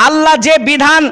আল্লাহ যে বিধান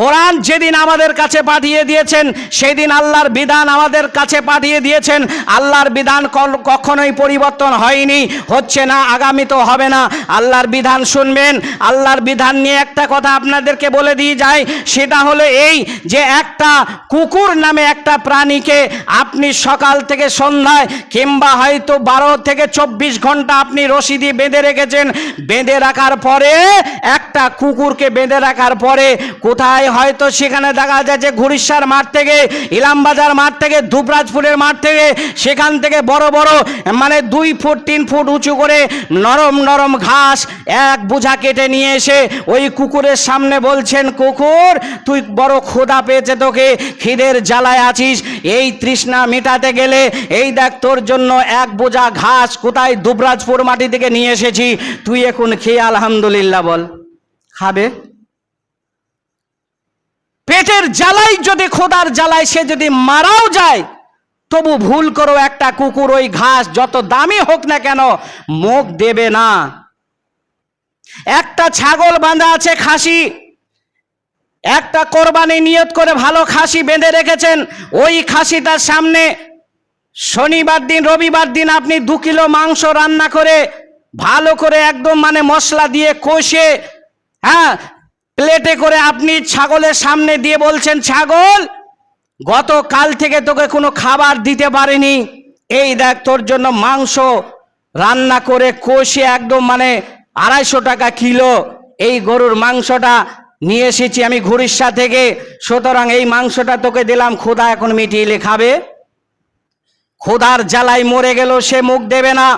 কোরআন যেদিন আমাদের কাছে পাঠিয়ে দিয়েছেন, সেদিন আল্লাহর বিধান আমাদের কাছে পাঠিয়ে দিয়েছেন। আল্লাহর বিধান কখনোই পরিবর্তন হয়নি, হচ্ছে না, আগামী তো হবে না। আল্লাহর বিধান শুনবেন, আল্লাহর বিধান নিয়ে একটা কথা আপনাদেরকে বলে দিয়ে যায় সেটা হলো এই যে একটা কুকুর নামে একটা প্রাণীকে আপনি সকাল থেকে সন্ধ্যায় কিংবা হয়তো বারো থেকে চব্বিশ ঘণ্টা আপনি রশি দিয়ে বেঁধে রেখেছেন, বেঁধে রাখার পরে, একটা কুকুরকে বেঁধে রাখার পরে কোথায় হয়তো সেখানে দেখা যায় যে ঘুরিশ্বার মাঠ থেকে, ইলামবাজার মাঠ থেকে ধুপরাজপুরের মাঠ থেকে, সেখান থেকে বড় বড় মানে দুই ফুট, তিন ফুট উঁচু করে নরম নরম ঘাস এক বোঝা কেটে নিয়ে এসে ওই কুকুরের সামনে বলছেন, কুকুর, তুই বড় ক্ষুধা পেয়েছে তোকে, খিদের জ্বালায় আছিস। এই তৃষ্ণা মেটাতে গেলে, এই দেখ তোর জন্য এক বোঝা ঘাস কোথায় দুবরাজপুর মাটি থেকে নিয়ে এসেছি। তুই এখন খেয়ে আলহামদুলিল্লাহ বল। খাবে? পেটের জ্বালাই যদি খোদার জ্বালায়, সে যদি মারাও যায়, তবু ভুল করো একটা কুকুর, ওই ঘাস যত দামি হোক না কেন, মুখ দেবে না। একটা ছাগল বাঁধা আছে খাসি, একটা কোরবানি নিয়ত করে ভালো খাসি বেঁধে রেখেছেন, ওই খাসিটার সামনে শনিবার দিন, রবিবার দিন আপনি দু কিলো মাংস রান্না করে, ভালো করে একদম মানে মশলা দিয়ে কষে হ্যাঁ প্লেটে করে আপনি ছাগলের সামনে দিয়ে বলছেন, ছাগল, গতকাল থেকে তোকে কোনো খাবার দিতে পারিনি। এই দেখ, তোর জন্য মাংস রান্না করে কষে একদম মানে আড়াইশো টাকা কিলো এই গরুর মাংসটা নিয়ে এসেছি আমি ঘুরিষ্যা থেকে। সুতরাং এই মাংসটা তোকে দিলাম, খোদা এখন মিটিয়ে খাবে। খোদার জ্বালায় মরে গেল, সে মুখ দেবে না।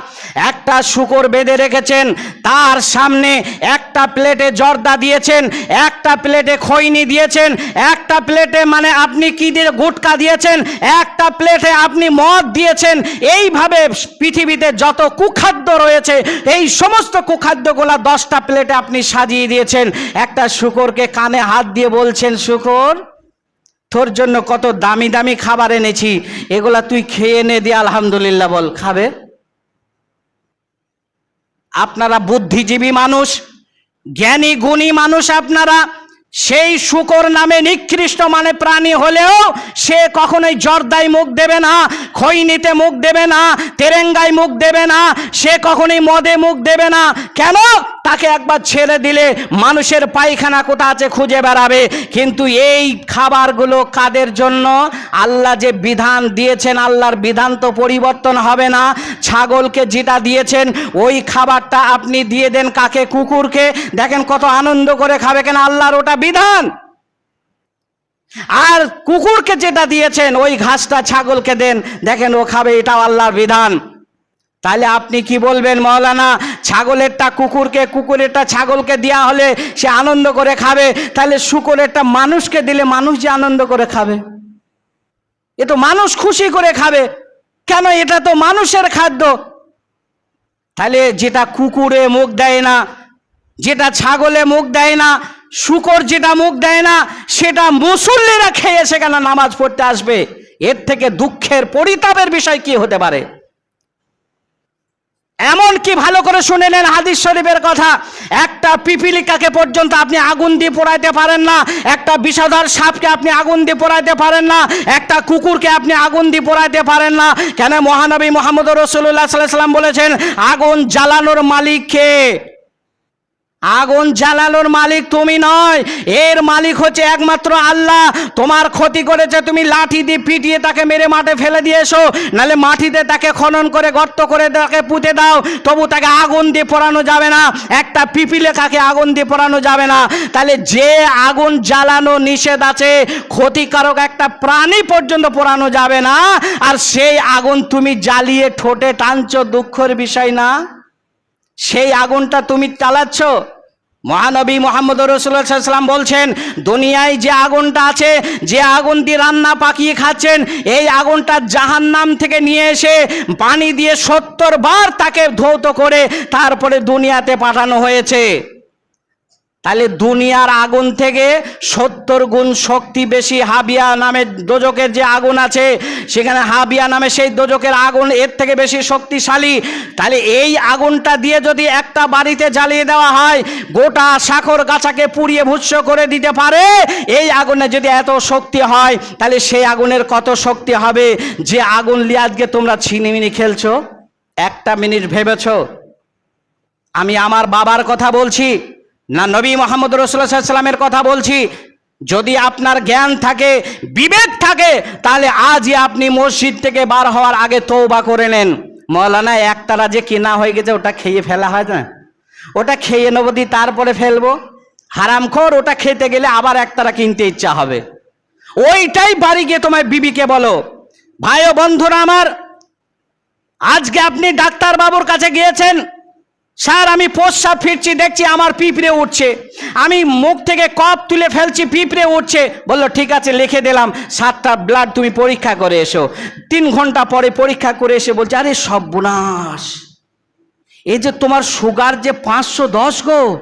একটা শুকর বেঁধে রেখেছেন, তার সামনে একটা প্লেটে জর্দা দিয়েছেন, একটা প্লেটে খৈনি দিয়েছেন, একটা প্লেটে মানে আপনি কি দিয়ে গুটকা দিয়েছেন, একটা প্লেটে আপনি মদ দিয়েছেন। এইভাবে পৃথিবীতে যত কুখাদ্য রয়েছে, এই সমস্ত কুখাদ্যগুলা দশটা প্লেটে আপনি সাজিয়ে দিয়েছেন। একটা শুকরকে কানে হাত দিয়ে বলছেন, শুকর তোর জন্য কত দামি দামি খাবার এনেছি, এগুলা তুই খেয়ে নে দিয়ে আলহামদুলিল্লাহ বল, খাবে? আপনারা বুদ্ধিজীবী মানুষ, জ্ঞানী গুণী মানুষ আপনারা সেই শুকর নামে নিকৃষ্ট মানে প্রাণী হলেও সে কখনোই জর্দায় মুখ দেবে না, খৈনিতে মুখ দেবে না, তেরেঙ্গায় মুখ দেবে না, সে কখনোই মদে মুখ দেবে না। কেন? তাকে একবার ছেড়ে দিলে মানুষের পায়খানা কোথা আছে খুঁজে বেড়াবে। কিন্তু এই খাবারগুলো কাদের জন্য? আল্লাহ যে বিধান দিয়েছেন, আল্লাহর বিধান তো পরিবর্তন হবে না। ছাগলকে যেটা দিয়েছেন, ওই খাবারটা আপনি দিয়ে দেন কাকে? কুকুরকে। দেখেন কত আনন্দ করে খাবে কেন? আল্লাহর ওটা বিধান। আর কুকুরকে যেটা দিয়েছেন, ওই ঘাসটা ছাগলকে দেন। দেখেন, ও খাবে, এটাও আল্লাহর বিধান। তাহলে আপনি কি বলবেন মৌলানা, ছাগলেরটা কুকুরকে, কুকুরেরটা ছাগলকে দেওয়া হলে সে আনন্দ করে খাবে? তাহলে শুকুরেরটা মানুষকে দিলে মানুষ যে আনন্দ করে খাবে? এ তো মানুষ খুশি করে খাবে। কেন এটা তো মানুষের খাদ্য? তাহলে যেটা কুকুরে মুখ দেয় না, যেটা ছাগলে মুখ দেয় না শুকর যেটা মুখ দেয় না, সেটা মুসল্লিরা খেয়ে সেখানে নামাজ পড়তে আসবে। এর থেকে দুঃখের পরিতাপের বিষয় কি হতে পারে? এমন কি ভালো করে শুনে নেন হাদিস শরীফের কথা, একটা পিপিলিকাকে পর্যন্ত আপনি আগুন দিয়ে পোড়াইতে পারেন না, একটা বিষাধার সাপকে আপনি আগুন দিয়ে পোড়াইতে পারেন না, একটা কুকুরকে আপনি আগুন দিয়ে পোড়াইতে পারেন না। কেন মহানবী মোহাম্মদ রসুল্লাহ সাল্লাহ সাল্লাম বলেছেন, আগুন জ্বালানোর মালিককে আগুন জ্বালানোর মালিক তুমি নয়। এর মালিক হচ্ছে একমাত্র আল্লাহ। তোমার ক্ষতি করেছে, তুমি লাঠি দিয়ে পিটিয়ে তাকে মেরে মাঠে ফেলে দিয়েছ নালে মাটিতে তাকে খনন করে, গর্ত করে তাকে পুঁতে দাও। তবু তাকে আগুন দিয়ে পোড়ানো যাবে না। একটা পিপিলে কাকে আগুন দিয়ে পোড়ানো যাবে না। তাহলে যে আগুন জ্বালানো নিষেধ আছে, ক্ষতিকারক একটা প্রাণী পর্যন্ত পোড়ানো যাবে না। আর সেই আগুন তুমি জ্বালিয়ে ঠোঁটে টানছো, দুঃখের বিষয় না? সেই আগুনটা তুমি চালাচ্ছ? মহানবী মোহাম্মদ রসুল্লাহাম বলছেন, দুনিয়ায় যে আগুনটা আছে, যে আগুন দিয়ে রান্না পাকিয়ে খাচ্ছেন, এই আগুনটা জাহান নাম থেকে নিয়ে এসে পানি দিয়ে সত্তর বার তাকে ধৌত করে তারপরে দুনিয়াতে পাঠানো হয়েছে। তাহলে দুনিয়ার আগুন থেকে সত্তর গুণ শক্তি বেশি হাবিয়া নামে দোজকের যে আগুন আছে, সেখানে হাবিয়া নামে সেই দোজকের আগুন এর থেকে বেশি শক্তিশালী। তাহলে এই আগুনটা দিয়ে যদি একটা বাড়িতে জ্বালিয়ে দেওয়া হয়, গোটা সাখর গাছাকে পুড়িয়ে ভুস্য করে দিতে পারে। এই আগুনে যদি এত শক্তি হয়, তাহলে সেই আগুনের কত শক্তি হবে? যে আগুন নিয়ে আজকে তোমরা ছিনিমিনি খেলছো, একটা মিনিট ভেবেছো? আমি আমার বাবার কথা বলছি। না নবী মোহাম্মদ রসুল্লাহামের কথা বলছি। যদি আপনার জ্ঞান থাকে, বিবেক থাকে, তাহলে আজই আপনি মসজিদ থেকে বার হওয়ার আগে তৌবা করে নেন। মৌলানা, একতারা যে কেনা হয়ে গেছে, ওটা খেয়ে ফেলা হয় না। ওটা খেয়ে নেব দি, তারপরে ফেলব। হারামখোর ওটা খেতে গেলে আবার একতারা কিনতে ইচ্ছা হবে। ওইটাই বাড়ি গিয়ে তোমার বিবিকে বলো। ভাই ও বন্ধুরা আমার, আজকে আপনি ডাক্তার বাবুর কাছে গিয়েছেন স্যার, আমি প্রস্রাব ফিরছি, দেখছি আমার পিঁপড়ে উঠছে। আমি মুখ থেকে কপ তুলে ফেলছি, পিঁপড়ে উঠছে। বলল, ঠিক আছে, লিখে দিলাম। সাতটা ব্লাড তুমি পরীক্ষা করে এসো। তিন ঘণ্টা পরে পরীক্ষা করে এসে বলছে, আরে, সর্বনাশ। এই যে তোমার সুগার যে পাঁচশো দশ গো।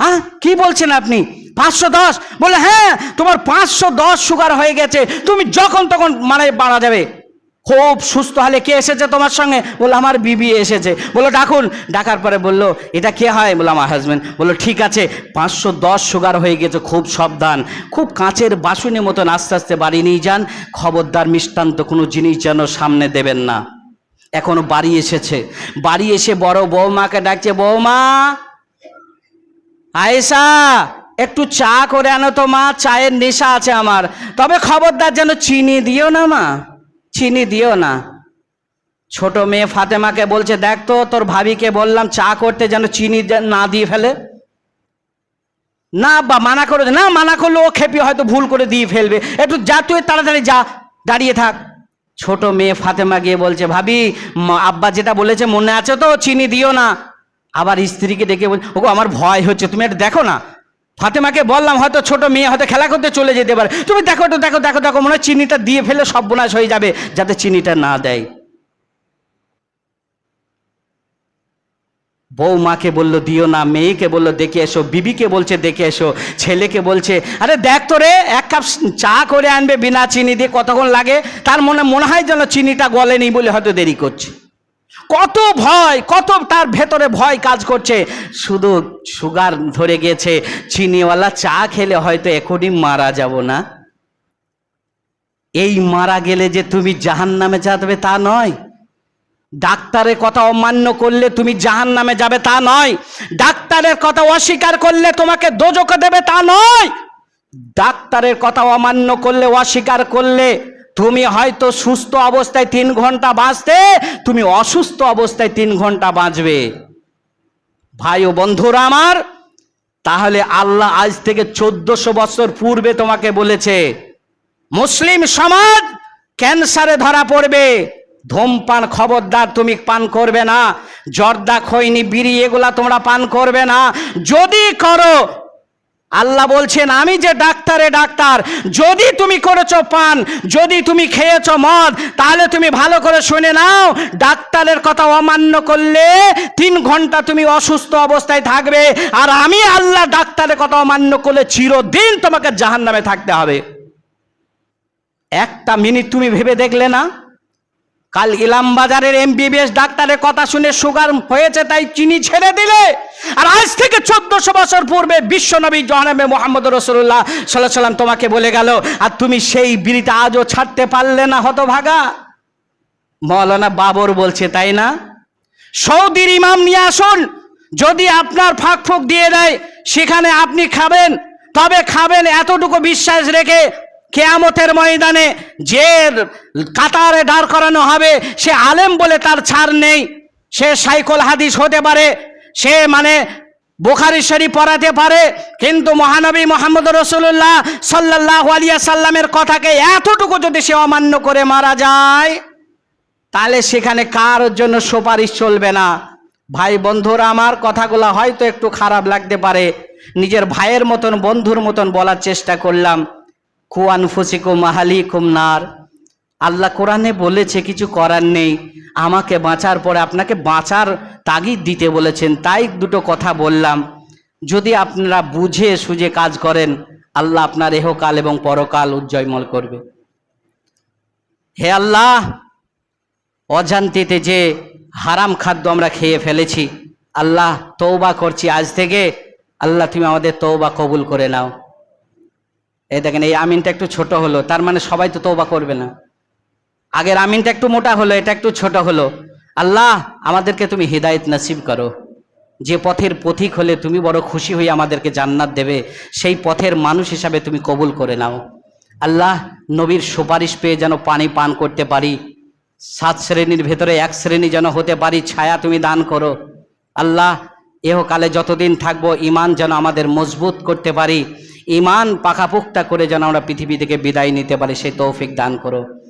হ্যাঁ কি বলছেন আপনি? পাঁচশো দশ? বলে হ্যাঁ তোমার পাঁচশো দশ সুগার হয়ে গেছে। তুমি যখন তখন মানে বাড়া যাবে। খুব সুস্থ হলে কে এসেছে তোমার সঙ্গে? বলল, আমার বিবি এসেছে। বলল, ডাকুন। ডাকার পরে বলল, এটা কে হয়? বলল, আমার হাজব্যান্ড বলল, ঠিক আছে, পাঁচশো দশ সুগার হয়ে গেছে, খুব সাবধান। খুব কাঁচের বাসনের মতন আস্তে আস্তে বাড়ি নিয়ে যান। খবরদার মিষ্টান্ত কোনো জিনিস যেন সামনে দেবেন না। এখনও বাড়ি এসেছে। বাড়ি এসে বড় বৌমাকে ডাকছে, বৌমা, আয়েশা, একটু চা করে আনো তো মা, চায়ের নেশা আছে আমার। তবে খবরদার যেন চিনি দিও না মা। চিনি দিও না। ছোট মেয়ে ফাতেমাকে বলছে, দেখ তো, তোর ভাবিকে বললাম চা করতে যেন চিনি না দিয়ে ফেলে। না, বা মানা করে না, মানা করলে ও খেপি হয়তো ভুল করে দিয়ে ফেলবে। একটু যা, তুই তাড়াতাড়ি যা, দাঁড়িয়ে থাক। ছোট মেয়ে ফাতেমা গিয়ে বলছে, ভাবি আব্বা যেটা বলেছে মনে আছে তো, চিনি দিও না। আবার স্ত্রীকে ডেকে বল, ওগো, আমার ভয় হচ্ছে, তুমি একটু দেখো না। ফাতেমাকে বললাম, হয়তো ছোট মেয়ে, হয়তো খেলা করতে চলে যেতে পারে। তুমি দেখো তো, দেখো দেখো দেখো, মনে হয় চিনিটা দিয়ে ফেলে সর্বনাশ হয়ে যাবে, যাতে চিনিটা না দেয়। বউ মাকে বলল, দিও না, মেয়েকে বলল, দেখে এসো, বিবিকে বলছে, দেখে এসো, ছেলেকে বলছে, আরে দেখ তো রে, এক কাপ চা করে আনবে বিনা চিনি দিয়ে কতক্ষণ লাগে? তার মনে মনে হয় যেন চিনিটা গলেনি বলে হয়তো দেরি করছে। কত ভয়, কত তার ভেতরে ভয় কাজ করছে। শুধু সুগার ধরে গেছে, চিনিওয়ালা চা খেলে হয়তো এখনই মারা যাব না। এই মারা গেলে যে তুমি জাহান নামে যাবে তা নয়। ডাক্তারের কথা অমান্য করলে তুমি জাহান নামে যাবে তা নয়। ডাক্তারের কথা অস্বীকার করলে তোমাকে দোজকে দেবে তা নয়। ডাক্তারের কথা অমান্য করলে, অস্বীকার করলে তুমি হয়তো সুস্থ অবস্থায় তিন ঘণ্টা বাঁচতে, তুমি অসুস্থ অবস্থায় তিন ঘণ্টা বাঁচবে। ভাই ও বন্ধুরা আমার, তাহলে আল্লাহ আজ থেকে চোদ্দশো বছর পূর্বে তোমাকে বলেছে, মুসলিম সমাজ ক্যান্সারে ধরা পড়বে। ধূমপান খবরদার তুমি পান করবে না, জর্দা খৈনি বিড়ি এগুলা তোমরা পান করবে না। যদি করো আল্লাহ বলছেন, আমি যে ডাক্তারে ডাক্তার, যদি তুমি করেছ পান, যদি তুমি খেয়েছো মদ, তাহলে তুমি ভালো করে শুনে নাও, ডাক্তারের কথা অমান্য করলে তিন ঘণ্টা তুমি অসুস্থ অবস্থায় থাকবে, আর আমি আল্লাহ ডাক্তারের কথা অমান্য করলে চিরদিন তোমাকে জাহান নামে থাকতে হবে। একটা মিনিট তুমি ভেবে দেখলে না? কাল ইলাম বাজারের এমবিবিএস ডাক্তারের কথা শুনে সুগার হয়েছে, তাই চিনি ছেড়ে দিলে। আর আজ থেকে চোদ্দশো বছর পূর্বে বিশ্বনবী জহানাবে মোহাম্মদ রসুল্লাহ সাল্লাহ সাল্লাম তোমাকে বলে গেল, আর তুমি সেই বিড়িটা আজও ছাড়তে পারলে না, হতভাগা। মৌলানা বাবর বলছে, তাই না? সৌদির ইমাম নিয়ে আসুন, যদি আপনার ফাঁক ফুক দিয়ে দেয়, সেখানে আপনি খাবেন, তবে খাবেন এতটুকু বিশ্বাস রেখে কেয়ামতের ময়দানে যে কাতারে দাঁড় করানো হবে, সে আলেম বলে তার ছাড় নেই। সে সাইকল হাদিস হতে পারে, সে মানে বোখারি শরীফ পড়াতে পারে, কিন্তু মহানবী মোহাম্মদ রসুল্লাহ সাল্লাহ আলিয়া সাল্লামের কথাকে এতটুকু যদি সে অমান্য করে মারা যায়, তাহলে সেখানে কার জন্য সুপারিশ চলবে না? ভাই বন্ধুরা, আমার কথাগুলো হয়তো একটু খারাপ লাগতে পারে। নিজের ভাইয়ের মতন, বন্ধুর মতন বলার চেষ্টা করলাম। কুয়ান ফুসিকুম মাহালিকুম নার। আল্লাহ কোরআনে বলেছে, কিছু করার নেই। আমাকে বাঁচার পরে আপনাকে বাঁচার তাগিদ দিতে বলেছেন, তাই দুটো কথা বললাম। যদি আপনারা বুঝে সুঝে কাজ করেন, আল্লাহ আপনার এহকাল এবং পরকাল উজ্জয়মল করবে। হে আল্লাহ, অজান্তিতে যে হারাম খাদ্য আমরা খেয়ে ফেলেছি, আল্লাহ তৌবা করছি আজ থেকে। আল্লাহ তুমি আমাদের তৌবা কবুল করে নাও। এই দেখেন, এই আমিনটা একটু ছোট হলো, তার মানে সবাই তো তৌবা করবে না। আগের আমিনটা একটু মোটা হলো, এটা একটু ছোট হলো। আল্লাহ, আমাদেরকে তুমি হৃদায়ত নসিব করো। যে পথের পথিক হলে তুমি বড় খুশি হয়ে আমাদেরকে জান্নাত দেবে, সেই পথের মানুষ হিসাবে তুমি কবুল করে নাও। আল্লাহ, নবীর সুপারিশ পেয়ে যেন পানি পান করতে পারি, সাত শ্রেণির ভেতরে এক শ্রেণি যেন হতে পারি, ছায়া তুমি দান করো। আল্লাহ, এহকালে যতদিন থাকব ইমান যেন আমাদের মজবুত করতে পারি। ইমান পাখাপোক্তা করে যেন আমরা পৃথিবী থেকে বিদায় নিতে পারি সেই তৌফিক দান করো।